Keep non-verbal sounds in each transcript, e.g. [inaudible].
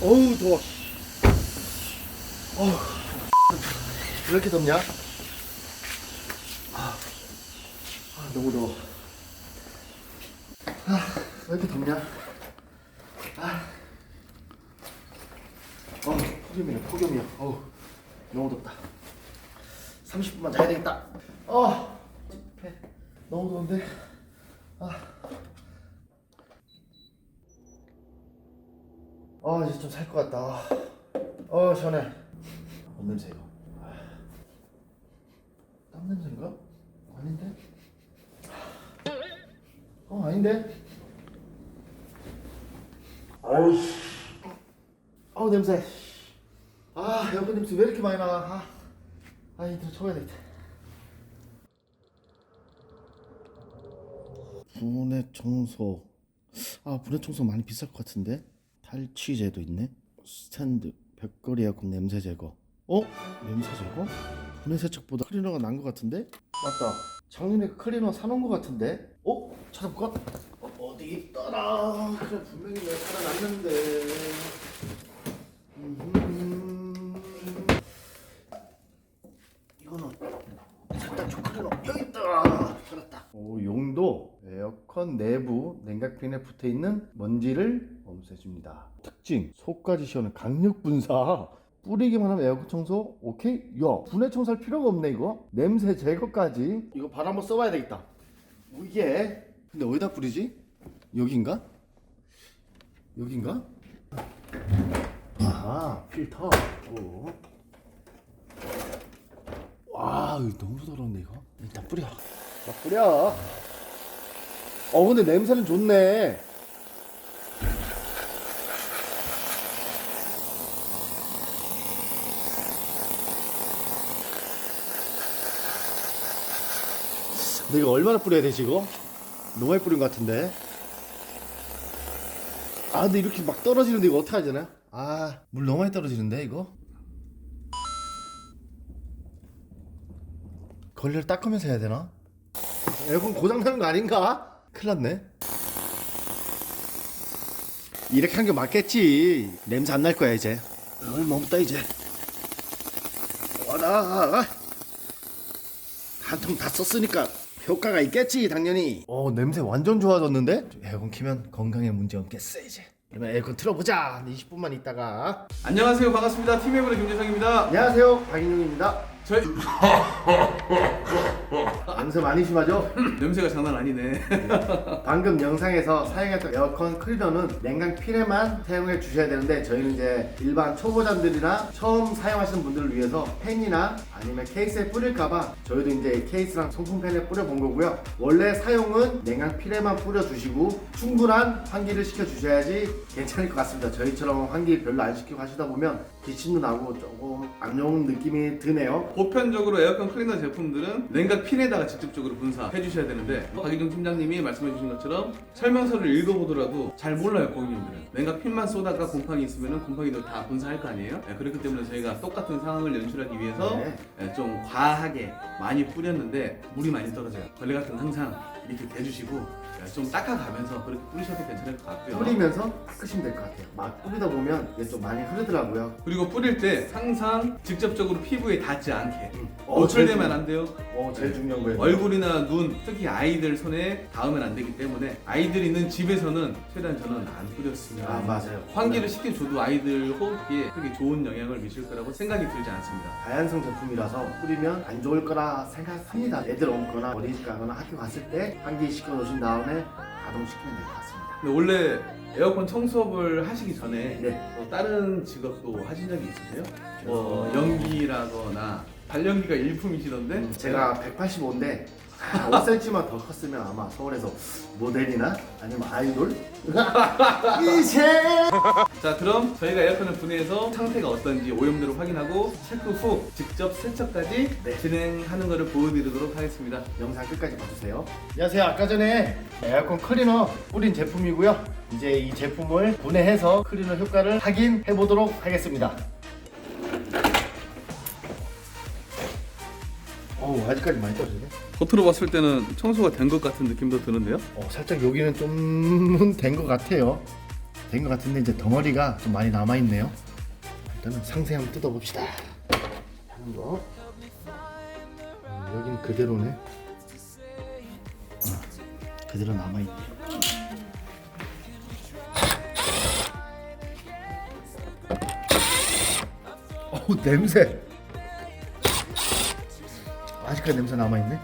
어우 더워. 어우 왜 이렇게 덥냐? 아, 아 너무 더워. 아 왜 이렇게 덥냐? 아, 어 폭염이네 폭염이야. 어우 너무 덥다. 30분만 자야 되겠다. 어배 너무 더운데. 아. 아 이제 좀 살 것 같다. 어 시원해. 뭔 냄새 이거? 아, 땀 냄새인가? 아닌데? 어 아닌데? 아우 아우 냄새. 아 에어컨 냄새 왜 이렇게 많이 나? 아, 아 이들 쳐야 되겠다. 분해 청소. 아 분해 청소 많이 비쌀 것 같은데? 탈취제도 있네. 스탠드, 에어컨 냄새 제거. 어? 냄새 제거? 분해 세척보다 클리너가 난 것 같은데? 맞다. 그 클리너 사놓은 것 같은데? 어? 찾아볼까? 어, 어디 있더라? 그래 분명히 내가 놨는데. 음... 이거는 살짝 초클리너 여기 있다. 찾았다. 오, 용도 에어컨 내부 냉각팬에 붙어 있는 먼지를 없애줍니다. 특징 속까지 시원한 강력 분사. 뿌리기만 하면 에어컨 청소 오케이? 야 분해 청소할 필요가 없네 이거 냄새 제거까지 이거 바로 한번 써봐야 되겠다 뭐 이게 근데 어디다 뿌리지? 여긴가? 여긴가? 아하 필터 오. 와 너무 더러운데 이거 일단 뿌려 자 뿌려 어 근데 냄새는 좋네 근데 이거 얼마나 뿌려야 되지 이거? 너무 많이 뿌린 것 같은데. 아 근데 이렇게 막 떨어지는데 이거 어떻게 하잖아? 아물 너무 많이 떨어지는데 이거? 걸레를 닦으면서 해야 되나? 에어컨 고장나는 거 아닌가? 큰일 났네. 이렇게 한 게 맞겠지. 냄새 안 날 거야 이제. 물따 이제. 와라. 한통 다 썼으니까 효과가 있겠지 당연히. 어 냄새 완전 좋아졌는데? 에어컨 키면 건강에 문제 없겠어 이제. 그러면 에어컨 틀어보자. 20분만 있다가. 안녕하세요. 반갑습니다. 팀웨브의 김재성입니다. 안녕하세요. 박인용입니다 저희 [laughs] 냄새 많이 심하죠? 냄새가 장난 아니네. [laughs] 방금 영상에서 사용했던 에어컨 클리너는 냉각 필에만 사용해 주셔야 되는데 저희는 이제 일반 초보자들이나 처음 사용하시는 분들을 위해서 팬이나 아니면 케이스에 뿌릴까봐 저희도 이제 케이스랑 송풍 팬에 뿌려본 거고요. 원래 사용은 냉각 필에만 뿌려주시고 충분한 환기를 시켜 주셔야지 괜찮을 것 같습니다. 저희처럼 환기 별로 안 시키고 하시다 보면 기침도 나고 조금 안 좋은 느낌이 드네요. 보편적으로 에어컨 클리너 제품들은 냉각 핀에다가 직접적으로 분사해 주셔야 되는데 박희종 팀장님이 말씀해 주신 것처럼 설명서를 읽어보더라도 잘 몰라요 고객님들은. 냉각 핀만 쏘다가 곰팡이 있으면 곰팡이도 다 분사할 거 아니에요? 네, 그렇기 때문에 저희가 똑같은 상황을 연출하기 위해서 네. 네, 좀 과하게 많이 뿌렸는데 물이 많이 떨어져요. 걸레 같은 거 항상 이렇게 대주시고 네, 좀 닦아가면서 그렇게 뿌리셔도 괜찮을 것 같고요. 뿌리면서 닦으시면 될 것 같아요. 막 뿌리다 보면 이게 좀 많이 흐르더라고요. 그리고 뿌릴 때 항상 직접적으로 피부에 닿지 않게. 음. 어, 노출되면 제일 안 돼요. 어 제일 중요한 거예요. 얼굴이나 눈, 특히 아이들 손에 닿으면 안 되기 때문에 아이들 있는 집에서는 최대한 저는 안 뿌렸으면 아 맞아요. 환기를 시켜줘도 아이들 호흡기에 크게 좋은 영향을 미칠 거라고 생각이 들지 않습니다. 다양성 제품이라서 뿌리면 안 좋을 거라 생각합니다. 애들 없거나 어린이집 가거나 학교 갔을 때 환기 시켜 놓으신 다음에 가동시키면 될 것 같습니다. 근데 원래 에어컨 청소업을 하시기 전에 네. 뭐 다른 직업도 하신 적이 있으세요? 뭐 연기라거나 발연기가 일품이시던데 음, 제가 185인데 5cm만 더 컸으면 아마 서울에서 모델이나 아니면 아이돌 [laughs] 이세 자 그럼 저희가 에어컨을 분해해서 상태가 어떤지 오염도를 확인하고 체크 후 직접 세척까지 네. 진행하는 것을 보여드리도록 하겠습니다 영상 끝까지 봐주세요. 안녕하세요. 아까 전에 에어컨 클리너 뿌린 제품이고요. 이제 이 제품을 분해해서 클리너 효과를 확인해 보도록 하겠습니다. 어우 아직까지 많이 떨어지네. 겉으로 봤을 때는 청소가 된 것 같은 느낌도 드는데요 어 살짝 여기는 좀 된 것 같아요. 된 것 같은데 이제 덩어리가 좀 많이 남아 있네요. 일단은 상세 한번 뜯어봅시다. 하는 거. 음, 여기는 그대로네. 어, 그대로 남아 있네. 어우 냄새. 아직까지 냄새 남아 있네.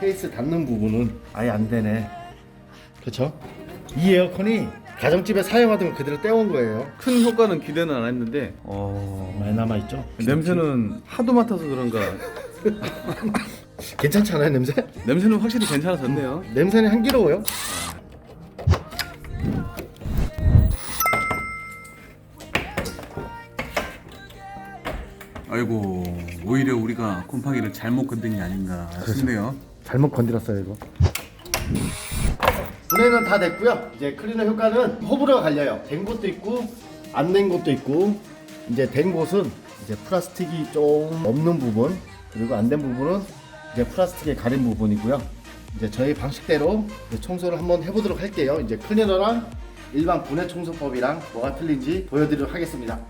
케이스 닫는 부분은 아예 안 되네. 그렇죠? 이 에어컨이 가정집에 사용하던 거 그대로 떼온 거예요. 큰 효과는 기대는 안 했는데 어... 많이 남아 있죠? 냄새는 하도 맡아서 그런가 [laughs] 괜찮잖아요 냄새? 냄새는 확실히 괜찮아졌네요. 냄새는 향기로워요. 아이고 오히려 우리가 곰팡이를 잘못 건든 게 아닌가 싶네요. 잘못 건드렸어요 이거. 분해는 다 됐고요. 이제 클리너 효과는 호불호가 갈려요. 된 것도 있고 안 된 것도 있고 이제 된 곳은 이제 플라스틱이 좀 없는 부분 그리고 안 된 부분은 이제 플라스틱에 가린 부분이고요. 이제 저희 방식대로 이제 청소를 한번 해보도록 할게요. 이제 클리너랑 일반 분해 청소법이랑 뭐가 틀린지 보여드리도록 하겠습니다.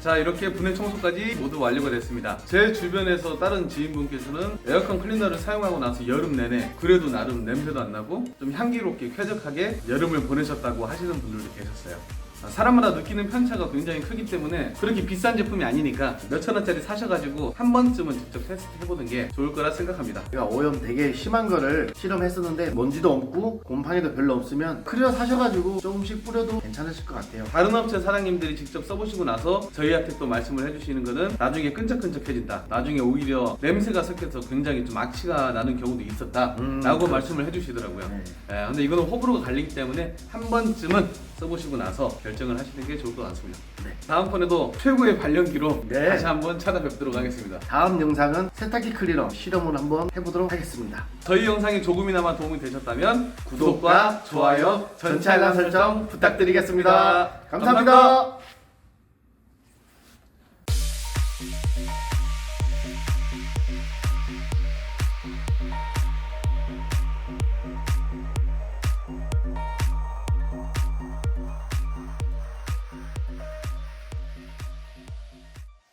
자 이렇게 분해 청소까지 모두 완료가 됐습니다. 제 주변에서 다른 지인분께서는 에어컨 클리너를 사용하고 나서 여름 내내 그래도 나름 냄새도 안 나고 좀 향기롭게 쾌적하게 여름을 보내셨다고 하시는 분들도 계셨어요. 아, 사람마다 느끼는 편차가 굉장히 크기 때문에 그렇게 비싼 제품이 아니니까 몇천 원짜리 사셔가지고 한 번쯤은 직접 테스트 해보는 게 좋을 거라 생각합니다. 제가 오염 되게 심한 거를 실험했었는데 먼지도 없고 곰팡이도 별로 없으면 클리너 사셔가지고 조금씩 뿌려도 괜찮으실 것 같아요. 다른 업체 사장님들이 직접 써보시고 나서 저희한테 또 말씀을 해주시는 거는 나중에 끈적끈적해진다. 나중에 오히려 냄새가 섞여서 굉장히 좀 악취가 나는 경우도 있었다. 음, 라고 그렇죠. 말씀을 해주시더라고요. 네. 예, 근데 이거는 호불호가 갈리기 때문에 한 번쯤은 써보시고 나서 결정을 하시는 게 좋을 것 같습니다. 네. 다음번에도 최고의 발연기로 네. 다시 한번 찾아뵙도록 하겠습니다. 다음 영상은 세탁기 클리너 실험을 한번 해보도록 하겠습니다. 저희 영상이 조금이나마 도움이 되셨다면 구독과 좋아요, 전체 알람 설정 부탁드리겠습니다. 감사합니다. 감사합니다.